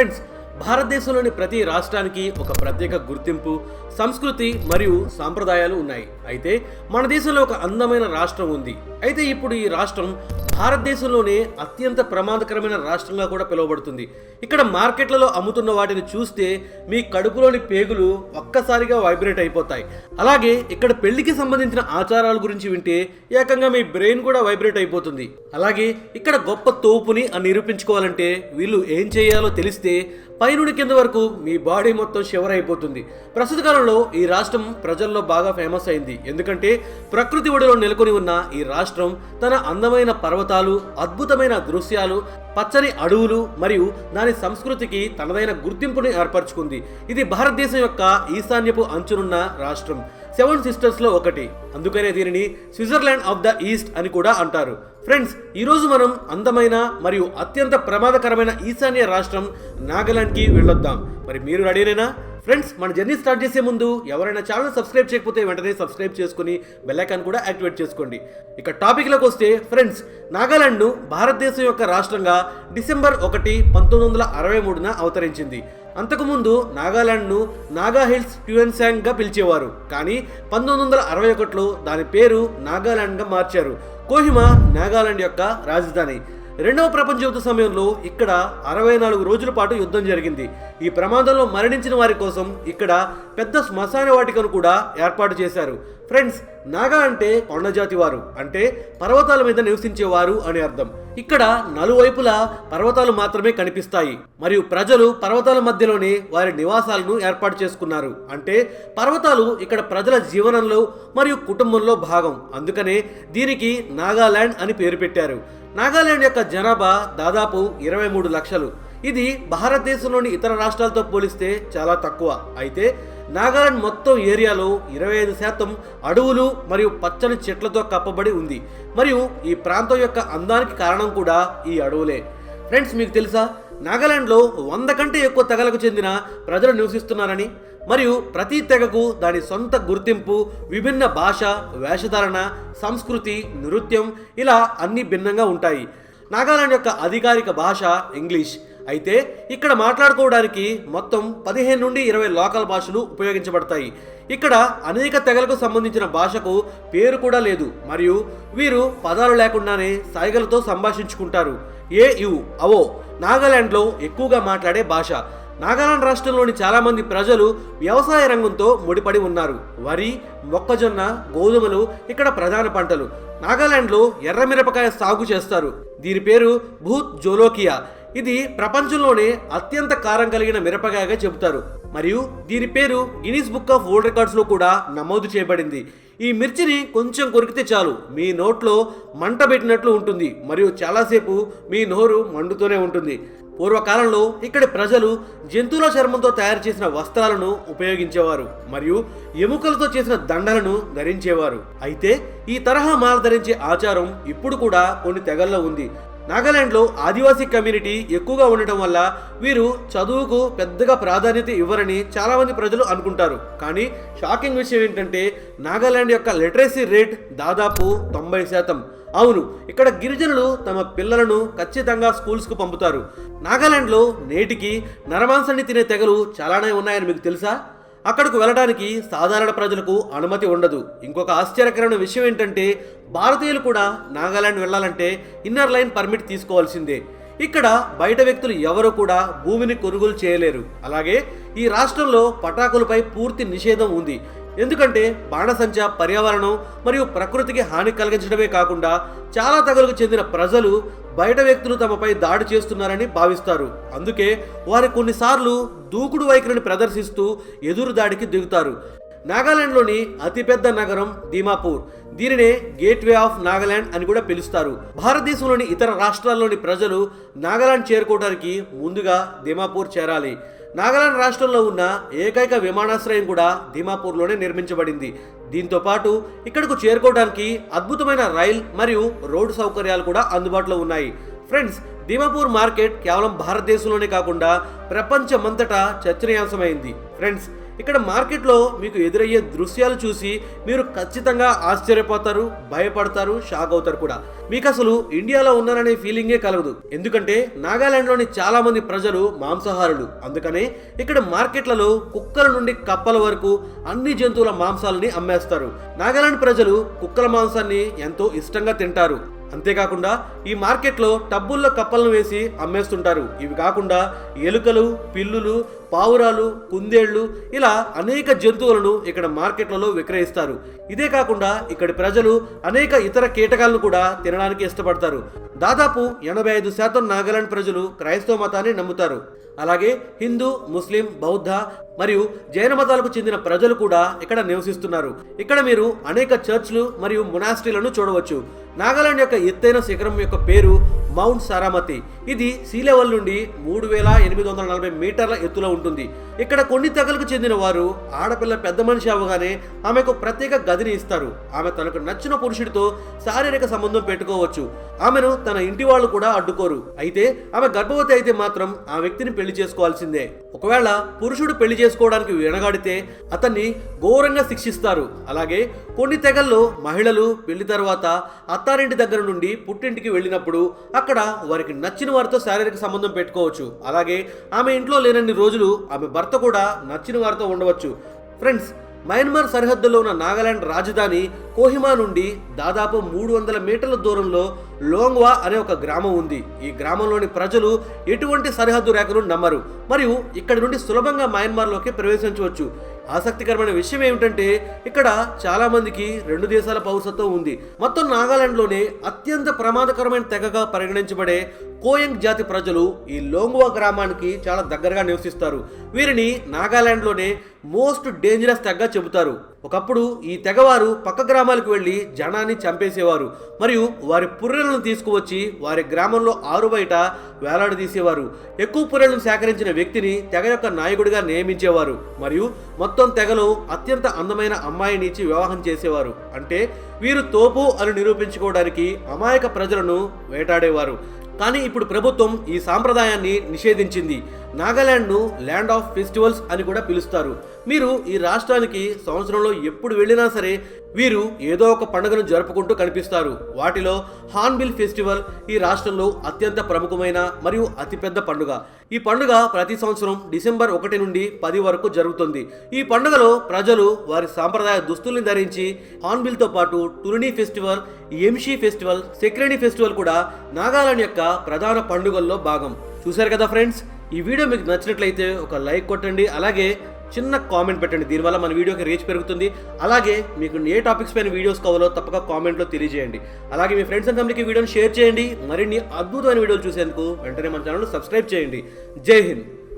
Friends భారతదేశంలోని ప్రతి రాష్ట్రానికి ఒక ప్రత్యేక గుర్తింపు సంస్కృతి మరియు సాంప్రదాయాలు ఉన్నాయి. అయితే మన దేశంలో ఒక అందమైన రాష్ట్రం ఉంది. అయితే ఇప్పుడు ఈ రాష్ట్రం భారతదేశంలోనే అత్యంత ప్రమాదకరమైన రాష్ట్రంగా కూడా పిలువబడుతుంది. ఇక్కడ మార్కెట్లలో అమ్ముతున్న వాటిని చూస్తే మీ కడుపులోని పేగులు ఒక్కసారిగా వైబ్రేట్ అయిపోతాయి. అలాగే ఇక్కడ పెళ్ళికి సంబంధించిన ఆచారాల గురించి వింటే ఏకంగా మీ బ్రెయిన్ కూడా వైబ్రేట్ అయిపోతుంది. అలాగే ఇక్కడ గొప్ప తోపుని అని నిరూపించుకోవాలంటే వీళ్ళు ఏం చేయాలో తెలిస్తే పైనుడి కింద వరకు మీ బాడీ మొత్తం షివర్ అయిపోతుంది. ప్రస్తుత కాలంలో ఈ రాష్ట్రం ప్రజల్లో బాగా ఫేమస్ అయింది. ఎందుకంటే ప్రకృతి ఒడిలో నెలకొని ఉన్న ఈ రాష్ట్రం తన అందమైన పర్వతాలు అద్భుతమైన దృశ్యాలు పచ్చని అడవులు మరియు దాని సంస్కృతికి తనదైన గుర్తింపుని ఏర్పరచుకుంది. ఇది భారతదేశం యొక్క ఈశాన్యపు అంచునున్న రాష్ట్రం. సెవెన్ సిస్టర్స్లో ఒకటి. అందుకనే దీనిని స్విట్జర్లాండ్ ఆఫ్ ద ఈస్ట్ అని కూడా అంటారు. ఫ్రెండ్స్ ఈరోజు మనం అందమైన మరియు అత్యంత ప్రమాదకరమైన ఈశాన్య రాష్ట్రం నాగాలాండ్కి వెళ్ళొద్దాం. మరి మీరు రెడీనేనా? ఫ్రెండ్స్ మన జర్నీ స్టార్ట్ చేసే ముందు ఎవరైనా ఛానల్ సబ్స్క్రైబ్ చేయకపోతే వెంటనే సబ్స్క్రైబ్ చేసుకుని బెల్లైకాన్ కూడా యాక్టివేట్ చేసుకోండి. ఇక టాపిక్లోకి వస్తే ఫ్రెండ్స్ నాగాలాండ్ను భారతదేశం యొక్క రాష్ట్రంగా డిసెంబర్ ఒకటి పంతొమ్మిది వందల అరవై మూడున అవతరించింది. అంతకుముందు నాగాలాండ్ను నాగా హిల్స్ ట్యూన్సాంగ్గా పిలిచేవారు. కానీ పంతొమ్మిది వందల అరవై ఒకటిలో దాని పేరు నాగాలాండ్గా మార్చారు. కోహిమా నాగాలాండ్ యొక్క రాజధాని. రెండవ ప్రపంచ యుద్ధ సమయంలో ఇక్కడ అరవై నాలుగు రోజుల పాటు యుద్ధం జరిగింది. ఈ ప్రమాదంలో మరణించిన వారి కోసం ఇక్కడ పెద్ద శ్మశాన వాటికను కూడా ఏర్పాటు చేశారు. ఫ్రెండ్స్ నాగా అంటే కొండజాతి వారు. అంటే పర్వతాల మీద నివసించేవారు అని అర్థం. ఇక్కడ నలువైపులా పర్వతాలు మాత్రమే కనిపిస్తాయి. మరియు ప్రజలు పర్వతాల మధ్యలోనే వారి నివాసాలను ఏర్పాటు చేసుకున్నారు. అంటే పర్వతాలు ఇక్కడ ప్రజల జీవనంలో మరియు కుటుంబంలో భాగం. అందుకనే దీనికి నాగాలాండ్ అని పేరు పెట్టారు. నాగాలాండ్ యొక్క జనాభా దాదాపు ఇరవై మూడు లక్షలు. ఇది భారతదేశంలోని ఇతర రాష్ట్రాలతో పోలిస్తే చాలా తక్కువ. అయితే నాగాలాండ్ మొత్తం ఏరియాలో ఇరవై ఐదు శాతం అడవులు మరియు పచ్చని చెట్లతో కప్పబడి ఉంది. మరియు ఈ ప్రాంతం యొక్క అందానికి కారణం కూడా ఈ అడవులే. ఫ్రెండ్స్ మీకు తెలుసా? నాగాలాండ్లో వంద కంటే ఎక్కువ తెగలకు చెందిన ప్రజలు నివసిస్తున్నారని మరియు ప్రతి తెగకు దాని సొంత గుర్తింపు విభిన్న భాష వేషధారణ సంస్కృతి నృత్యం ఇలా అన్ని భిన్నంగా ఉంటాయి. నాగాలాండ్ యొక్క అధికారిక భాష ఇంగ్లీష్. అయితే ఇక్కడ మాట్లాడుకోవడానికి మొత్తం పదిహేను నుండి ఇరవై లోకల్ భాషలు ఉపయోగించబడతాయి. ఇక్కడ అనేక తెగలకు సంబంధించిన భాషకు పేరు కూడా లేదు. మరియు వీరు పదాలు లేకుండానే సైగలతో సంభాషించుకుంటారు. ఏ యు అవో నాగాలాండ్లో ఎక్కువగా మాట్లాడే భాష. నాగాలాండ్ రాష్ట్రంలోని చాలామంది ప్రజలు వ్యవసాయ రంగంతో ముడిపడి ఉన్నారు. వరి మొక్కజొన్న గోధుమలు ఇక్కడ ప్రధాన పంటలు. నాగాలాండ్లో ఎర్ర మిరపకాయ సాగు చేస్తారు. దీని పేరు భూత్ జోలోకియా. ఇది ప్రపంచంలోనే అత్యంత కారం కలిగిన మిరపకాయగా చెబుతారు. మరియు దీని పేరు గినీస్ బుక్ ఆఫ్ వరల్డ్ రికార్డ్స్లో కూడా నమోదు చేయబడింది. ఈ మిర్చిని కొంచెం కొరికితే చాలు. మీ నోట్లో మంట పెట్టినట్లు ఉంటుంది. మరియు చాలాసేపు మీ నోరు మండుతూనే ఉంటుంది. పూర్వకాలంలో ఇక్కడి ప్రజలు జంతువుల చర్మంతో తయారు చేసిన వస్త్రాలను ఉపయోగించేవారు. మరియు ఎముకలతో చేసిన దండలను ధరించేవారు. అయితే ఈ తరహా మాల ధరించే ఆచారం ఇప్పుడు కూడా కొన్ని తెగల్లో ఉంది. నాగాలాండ్లో ఆదివాసీ కమ్యూనిటీ ఎక్కువగా ఉండటం వల్ల వీరు చదువుకు పెద్దగా ప్రాధాన్యత ఇవ్వరని చాలామంది ప్రజలు అనుకుంటారు. కానీ షాకింగ్ విషయం ఏంటంటే నాగాలాండ్ యొక్క లిటరసీ రేట్ దాదాపు తొంభై శాతం. అవును ఇక్కడ గిరిజనులు తమ పిల్లలను ఖచ్చితంగా స్కూల్స్కు పంపుతారు. నాగాలాండ్లో నేటికి నరమాంసాన్ని తినే తెగలు చాలానే ఉన్నాయని మీకు తెలుసా? అక్కడకు వెళ్ళడానికి సాధారణ ప్రజలకు అనుమతి ఉండదు. ఇంకొక ఆశ్చర్యకరమైన విషయం ఏంటంటే భారతీయులు కూడా నాగాలాండ్ వెళ్ళాలంటే ఇన్నర్ లైన్ పర్మిట్ తీసుకోవాల్సిందే. ఇక్కడ బయట వ్యక్తులు ఎవరు కూడా భూమిని కొనుగోలు చేయలేరు. అలాగే ఈ రాష్ట్రంలో పటాకులపై పూర్తి నిషేధం ఉంది. ఎందుకంటే బాణసంచ పర్యావరణం మరియు ప్రకృతికి హాని కలిగించడమే కాకుండా చాలా తెగలకు చెందిన ప్రజలు బయట వ్యక్తులు తమపై దాడి చేస్తున్నారని భావిస్తారు. అందుకే వారు కొన్నిసార్లు దూకుడు వైఖరిని ప్రదర్శిస్తూ ఎదురు దాడికి దిగుతారు. నాగాలాండ్లోని అతిపెద్ద నగరం దీమాపూర్. దీనినే గేట్వే ఆఫ్ నాగాలాండ్ అని కూడా పిలుస్తారు. భారతదేశంలోని ఇతర రాష్ట్రాల్లోని ప్రజలు నాగాలాండ్ చేరుకోవడానికి ముందుగా దీమాపూర్ చేరాలి. నాగాలాండ్ రాష్ట్రంలో ఉన్న ఏకైక విమానాశ్రయం కూడా దీమాపూర్లోనే నిర్మించబడింది. దీంతో పాటు ఇక్కడకు చేరుకోవడానికి అద్భుతమైన రైల్ మరియు రోడ్డు సౌకర్యాలు కూడా అందుబాటులో ఉన్నాయి. ఫ్రెండ్స్ దీమాపూర్ మార్కెట్ కేవలం భారతదేశంలోనే కాకుండా ప్రపంచమంతటా చర్చనీయాంశమైంది. ఫ్రెండ్స్ ఇక్కడ మార్కెట్లో మీకు ఎదురయ్యే దృశ్యాలు చూసి మీరు ఖచ్చితంగా ఆశ్చర్యపోతారు భయపడతారు షాక్ అవుతారు కూడా. మీకు అసలు ఇండియాలో ఉన్నారనే ఫీలింగే కలగదు. ఎందుకంటే నాగాలాండ్లోని చాలా మంది ప్రజలు మాంసాహారులు. అందుకనే ఇక్కడ మార్కెట్లలో కుక్కల నుండి కప్పల వరకు అన్ని జంతువుల మాంసాలని అమ్మేస్తారు. నాగాలాండ్ ప్రజలు కుక్కల మాంసాన్ని ఎంతో ఇష్టంగా తింటారు. అంతేకాకుండా ఈ మార్కెట్లో టబ్బుల్లో కప్పలను వేసి అమ్మేస్తుంటారు. ఇవి కాకుండా ఎలుకలు పిల్లులు పావురాలు కుందేళ్ళు ఇలా అనేక జంతువులను ఇక్కడ మార్కెట్లలో విక్రయిస్తారు. ఇదే కాకుండా ఇక్కడి ప్రజలు అనేక ఇతర కీటకాలను కూడా తినడానికి ఇష్టపడతారు. దాదాపు ఎనభై ఐదు శాతం నాగాలాండ్ ప్రజలు క్రైస్తవ మతాన్ని నమ్ముతారు. అలాగే హిందూ ముస్లిం బౌద్ధ మరియు జైన మతాలకు చెందిన ప్రజలు కూడా ఇక్కడ నివసిస్తున్నారు. ఇక్కడ మీరు అనేక చర్చ్లు మరియు మొనాస్ట్రీలను చూడవచ్చు. నాగాలాండ్ యొక్క ఎత్తైన శిఖరం యొక్క పేరు మౌంట్ సారామతి. ఇది సీ లెవెల్ నుండి మూడు వేల ఎనిమిది వందల నలభై మీటర్ల ఎత్తులో ఉంటుంది. ఇక్కడ కొన్ని తెగలకు చెందిన వారు ఆడపిల్ల పెద్ద మనిషి అవ్వగానే ఆమెకు ప్రత్యేక గదిని ఇస్తారు. ఆమె తనకు నచ్చిన పురుషుడితో శారీరక సంబంధం పెట్టుకోవచ్చు. ఆమెను తన ఇంటి వాళ్ళు కూడా అడ్డుకోరు. అయితే ఆమె గర్భవతి అయితే మాత్రం ఆ వ్యక్తిని పెళ్ళి చేసుకోవాల్సిందే. ఒకవేళ పురుషుడు పెళ్ళి చేసుకోవడానికి వెనగాడితే అతన్ని ఘోరంగా శిక్షిస్తారు. అలాగే కొన్ని తెగల్లో మహిళలు పెళ్ళి తర్వాత అత్తారింటి దగ్గర నుండి పుట్టింటికి వెళ్ళినప్పుడు అక్కడ వారికి నచ్చిన వారితో శారీరక సంబంధం పెట్టుకోవచ్చు. అలాగే ఆమె ఇంట్లో లేనన్ని రోజులు ఆమె భర్త కూడా నచ్చిన వారితో ఉండవచ్చు. ఫ్రెండ్స్ మయన్మార్ సరిహద్దులో ఉన్న నాగాలాండ్ రాజధాని కోహిమా నుండి దాదాపు మూడు వందల మీటర్ల దూరంలో లోంగ్వా అనే ఒక గ్రామం ఉంది. ఈ గ్రామంలోని ప్రజలు ఎటువంటి సరిహద్దు రేఖను నమ్మరు. మరియు ఇక్కడి నుండి సులభంగా మయన్మార్లోకి ప్రవేశించవచ్చు. ఆసక్తికరమైన విషయం ఏమిటంటే ఇక్కడ చాలా మందికి రెండు దేశాల పౌరసత్వం ఉంది. మొత్తం నాగాలాండ్లోనే అత్యంత ప్రమాదకరమైన తెగగా పరిగణించబడే కోయంగ్ జాతి ప్రజలు ఈ లోంగువా గ్రామానికి చాలా దగ్గరగా నివసిస్తారు. వీరిని నాగాలాండ్లోనే మోస్ట్ డేంజరస్ తెగగా చెబుతారు. ఒకప్పుడు ఈ తెగవారు పక్క గ్రామాలకు వెళ్ళి జనాన్ని చంపేసేవారు. మరియు వారి పుర్రెలను తీసుకువచ్చి వారి గ్రామంలో ఆరు బయట వేలాడదీసేవారు ఎక్కువ పుర్రెలను సేకరించిన వ్యక్తిని తెగ యొక్క నాయకుడిగా నియమించేవారు. మరియు మొత్తం తెగలో అత్యంత అందమైన అమ్మాయిని ఇచ్చి వివాహం చేసేవారు. అంటే వీరు తోపు అని నిరూపించుకోవడానికి అమాయక ప్రజలను వేటాడేవారు. కానీ ఇప్పుడు ప్రభుత్వం ఈ సాంప్రదాయాన్ని నిషేధించింది. నాగాలాండ్ను ల్యాండ్ ఆఫ్ ఫెస్టివల్స్ అని కూడా పిలుస్తారు. మీరు ఈ రాష్ట్రానికి సంవత్సరంలో ఎప్పుడు వెళ్ళినా సరే వీరు ఏదో ఒక పండుగను జరుపుకుంటూ కనిపిస్తారు. వాటిలో హార్న్బిల్ ఫెస్టివల్ ఈ రాష్ట్రంలో అత్యంత ప్రముఖమైన మరియు అతిపెద్ద పండుగ. ఈ పండుగ ప్రతి సంవత్సరం డిసెంబర్ ఒకటి నుండి పది వరకు జరుగుతుంది. ఈ పండుగలో ప్రజలు వారి సాంప్రదాయ దుస్తుల్ని ధరించి హార్న్బిల్తో పాటు టురినీ ఫెస్టివల్ ఎంషీ ఫెస్టివల్ సెక్రేణి ఫెస్టివల్ కూడా నాగాలాండ్ యొక్క ప్రధాన పండుగల్లో భాగం. చూశారు కదా ఫ్రెండ్స్? ఈ వీడియో మీకు నచ్చినట్లయితే ఒక లైక్ కొట్టండి అలాగే చిన్న కామెంట్ పెట్టండి. దీనివల్ల మన వీడియోకి రీచ్ పెరుగుతుంది. అలాగే మీకు ఏ టాపిక్స్ పైన వీడియోస్ కావాలో తప్పక కామెంట్లో తెలియజేయండి. అలాగే మీ ఫ్రెండ్స్ అండ్ ఫ్యామిలీకి వీడియోని షేర్ చేయండి. మరిన్ని అద్భుతమైన వీడియోలు చూసేందుకు వెంటనే మన ఛానల్ సబ్స్క్రైబ్ చేయండి. జై హింద్.